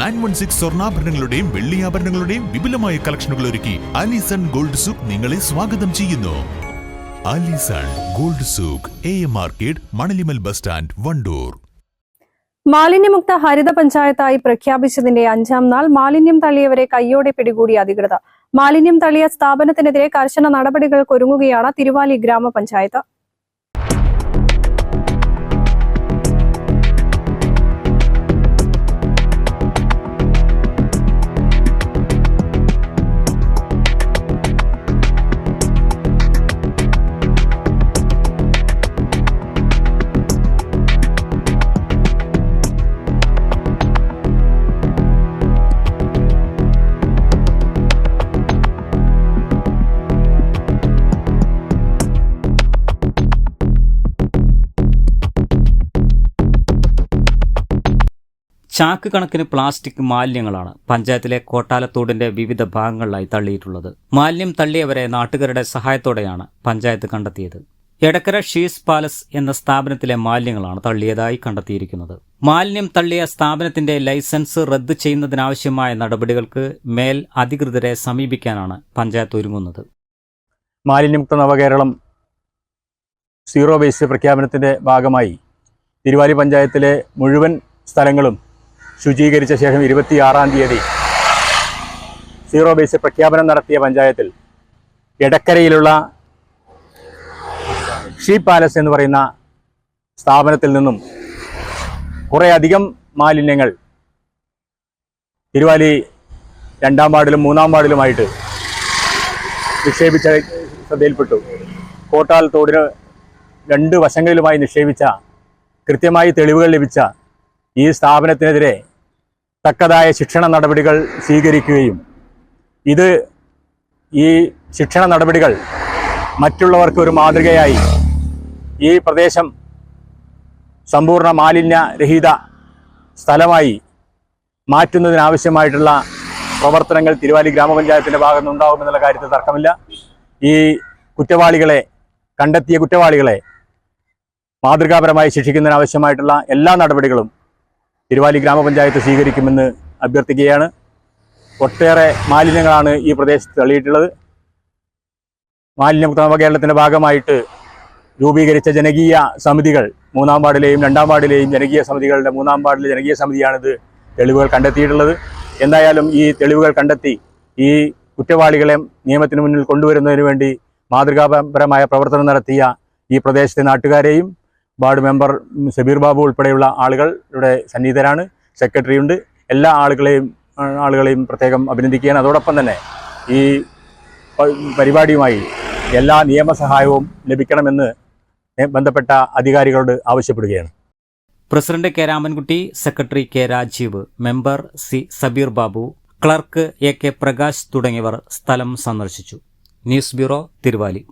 Nine one six സ്വർണാഭരണങ്ങളുടെയും വെള്ളിയാഭരണങ്ങളുടെയും വിപുലമായ കളക്ഷനുകൾ ഒരുക്കി അലിസൺ ഗോൾഡ് സൂക്ക് നിങ്ങളെ സ്വാഗതം ചെയ്യുന്നു. Alison gold souk A M market Manalimal bus stand Wandoor. മാലിന്യമുക്ത ഹരിത പഞ്ചായത്തായി പ്രഖ്യാപിച്ചതിന്റെ അഞ്ചാം നാൾ മാലിന്യം തള്ളിയവരെ കയ്യോടെ പിടികൂടി അധികൃതർ. മാലിന്യം തള്ളിയ സ്ഥാപനത്തിനെതിരെ കർശന നടപടികൾ നടപടികൾക്കൊരുങ്ങുകയാണ് തിരുവാലി ഗ്രാമപഞ്ചായത്ത്. ചാക്ക് കണക്കിന് പ്ലാസ്റ്റിക് മാലിന്യങ്ങളാണ് പഞ്ചായത്തിലെ കോട്ടാലത്തോടിന്റെ വിവിധ ഭാഗങ്ങളിലായി തള്ളിയിട്ടുള്ളത്. മാലിന്യം തള്ളിയവരെ നാട്ടുകാരുടെ സഹായത്തോടെയാണ് പഞ്ചായത്ത് കണ്ടെത്തിയത്. എടക്കര ഷീസ് പാലസ് എന്ന സ്ഥാപനത്തിലെ മാലിന്യങ്ങളാണ് തള്ളിയതായി കണ്ടെത്തിയിരിക്കുന്നത്. മാലിന്യം തള്ളിയ സ്ഥാപനത്തിന്റെ ലൈസൻസ് റദ്ദു ചെയ്യുന്നതിനാവശ്യമായ നടപടികൾക്ക് മേൽ അധികൃതരെ സമീപിക്കാനാണ് പഞ്ചായത്ത് ഒരുങ്ങുന്നത്. മാലിന്യമുക്ത നവകേരളം സീറോ വേസ്റ്റ് പ്രഖ്യാപനത്തിന്റെ ഭാഗമായി തിരുവാലി പഞ്ചായത്തിലെ മുഴുവൻ സ്ഥലങ്ങളും ശുചീകരിച്ച ശേഷം ഇരുപത്തിയാറാം തീയതി സീറോ ബേസ് പ്രഖ്യാപനം നടത്തിയ പഞ്ചായത്തിൽ എടക്കരയിലുള്ള ഷീ പാലസ് എന്ന് പറയുന്ന സ്ഥാപനത്തിൽ നിന്നും കുറേയധികം മാലിന്യങ്ങൾ തിരുവാലി രണ്ടാം വാർഡിലും മൂന്നാം വാർഡിലുമായിട്ട് നിക്ഷേപിച്ച ശ്രദ്ധയിൽപ്പെട്ടു. കോട്ടാൽ തോടിന് രണ്ട് വശങ്ങളിലുമായി നിക്ഷേപിച്ച കൃത്യമായി തെളിവുകൾ ലഭിച്ച ഈ സ്ഥാപനത്തിനെതിരെ തക്കതായ ശിക്ഷണ നടപടികൾ സ്വീകരിക്കുകയും ഇത് ഈ ശിക്ഷണ നടപടികൾ മറ്റുള്ളവർക്ക് ഒരു മാതൃകയായി ഈ പ്രദേശം സമ്പൂർണ മാലിന്യരഹിത സ്ഥലമായി മാറ്റുന്നതിനാവശ്യമായിട്ടുള്ള പ്രവർത്തനങ്ങൾ തിരുവാലി ഗ്രാമപഞ്ചായത്തിന്റെ ഭാഗത്തുനിന്നുണ്ടാകുമെന്നുള്ള കാര്യത്തിൽ തർക്കമില്ല. ഈ കുറ്റവാളികളെ കണ്ടെത്തിയ കുറ്റവാളികളെ മാതൃകാപരമായി ശിക്ഷിക്കുന്നതിനാവശ്യമായിട്ടുള്ള എല്ലാ നടപടികളും തിരുവാലി ഗ്രാമപഞ്ചായത്ത് സ്വീകരിക്കുമെന്ന് അഭ്യർത്ഥിക്കുകയാണ്. ഒട്ടേറെ മാലിന്യങ്ങളാണ് ഈ പ്രദേശത്ത് തള്ളിയിട്ടുള്ളത്. മാലിന്യമുക്ത നവകേരളത്തിന്റെ ഭാഗമായിട്ട് രൂപീകരിച്ച ജനകീയ സമിതികൾ മൂന്നാം വാർഡിലെയും രണ്ടാം വാർഡിലെയും ജനകീയ സമിതികളുടെ മൂന്നാം വാർഡിലെ ജനകീയ സമിതിയാണിത് തെളിവുകൾ കണ്ടെത്തിയിട്ടുള്ളത്. എന്തായാലും ഈ തെളിവുകൾ കണ്ടെത്തി ഈ കുറ്റവാളികളെ നിയമത്തിന് മുന്നിൽ കൊണ്ടുവരുന്നതിന് വേണ്ടി മാതൃകാപരമായ പ്രവർത്തനം നടത്തിയ ഈ പ്രദേശത്തെ നാട്ടുകാരെയും വാർഡ് മെമ്പർ സബീർ ബാബു ഉൾപ്പെടെയുള്ള ആളുകൾ ഇവിടെ സന്നിഹിതരാണ്. സെക്രട്ടറിയുണ്ട്. എല്ലാ ആളുകളെയും ആളുകളെയും പ്രത്യേകം അഭിനന്ദിക്കുകയാണ്. അതോടൊപ്പം തന്നെ ഈ പരിപാടിയുമായി എല്ലാ നിയമസഹായവും ലഭിക്കണമെന്ന് ബന്ധപ്പെട്ട അധികാരികളോട് ആവശ്യപ്പെടുകയാണ്. President K Ramankutty secretary K Rajeev member C Sabeer Babu clerk A K Prakash തുടങ്ങിയവർ സ്ഥലം സന്ദർശിച്ചു. News bureau Thiruvali.